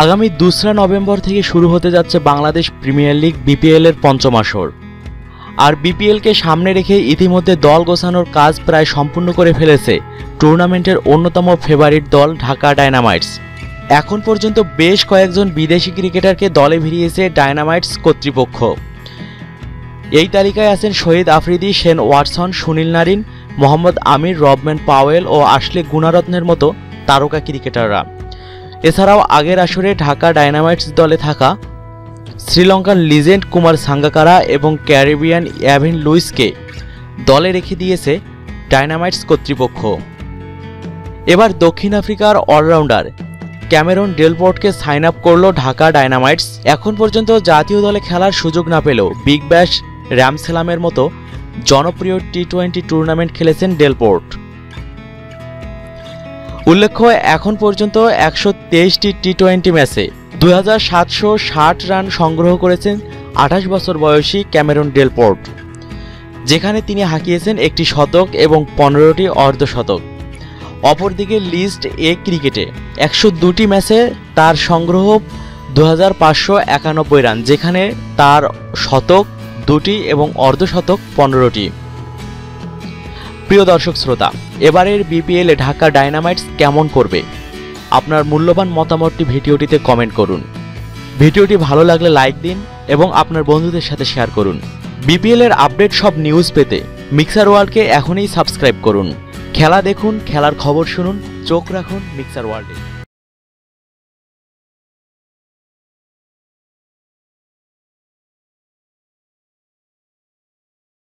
আগামী দোসরা নভেম্বর থেকে শুরু হতে যাচ্ছে বাংলাদেশ প্রিমিয়ার লিগ বিপিএল এর পঞ্চম আসর। আর বিপিএলকে সামনে রেখে ইতিমধ্যে দল গোছানোর কাজ প্রায় সম্পূর্ণ করে ফেলেছে টুর্নামেন্টের অন্যতম ফেভারিট দল ঢাকা ডায়নামাইটস। এখন পর্যন্ত বেশ কয়েকজন বিদেশি ক্রিকেটারকে দলে ভিড়িয়েছে ডায়নামাইটস কর্তৃপক্ষ। এই তালিকায় আছেন Shahid Afridi Shane Watson, Sunil Narine, Mohammad Amir Rovman Powell ও আশলে গুণারত্নের মতো তারকা ক্রিকেটাররা। এছাড়াও আগের আসরে ঢাকা ডায়নামাইটস দলে থাকা শ্রীলঙ্কান লিজেন্ড কুমার সাঙ্গাকারা এবং ক্যারিবিয়ান অ্যাভিন লুইসকে দলে রেখে দিয়েছে ডায়নামাইটস কর্তৃপক্ষ। এবার দক্ষিণ আফ্রিকার অলরাউন্ডার ক্যামেরন ডেলপোর্টকে সাইন আপ করল ঢাকা ডায়নামাইটস। এখন পর্যন্ত জাতীয় দলে খেলার সুযোগ না পেলেও বিগ ব্যাশ র্যামসেলামের মতো জনপ্রিয় টি টোয়েন্টি টুর্নামেন্ট খেলেছেন ডেলপোর্ট। উল্লেখ্য, এখন পর্যন্ত একশো তেইশটি টি টোয়েন্টি ম্যাচে দুই হাজার সাতশো ষাট রান সংগ্রহ করেছেন আঠাশ বছর বয়সী ক্যামেরন ডেলপোর্ট, যেখানে তিনি হাঁকিয়েছেন একটি শতক এবং পনেরোটি অর্ধশতক। অপরদিকে লিস্ট এ ক্রিকেটে একশো দুটি ম্যাচে তার সংগ্রহ দু হাজার পাঁচশো একানব্বই রান, যেখানে তার শতক দুটি এবং অর্ধশতক পনেরোটি। প্রিয় দর্শক শ্রোতা, এবারের এ ঢাকা ডায়নামাইটস কেমন করবে? আপনার মূল্যবান মতামতটি ভিডিওটিতে কমেন্ট করুন। ভিডিওটি ভালো লাগলে লাইক দিন এবং আপনার বন্ধুদের সাথে শেয়ার করুন। বিপিএল এর আপডেট সব নিউজ পেতে মিক্সার ওয়ার্ল্ডকে এখনই সাবস্ক্রাইব করুন। খেলা দেখুন, খেলার খবর শুনুন, চোখ রাখুন মিক্সার ওয়ার্ল্ডে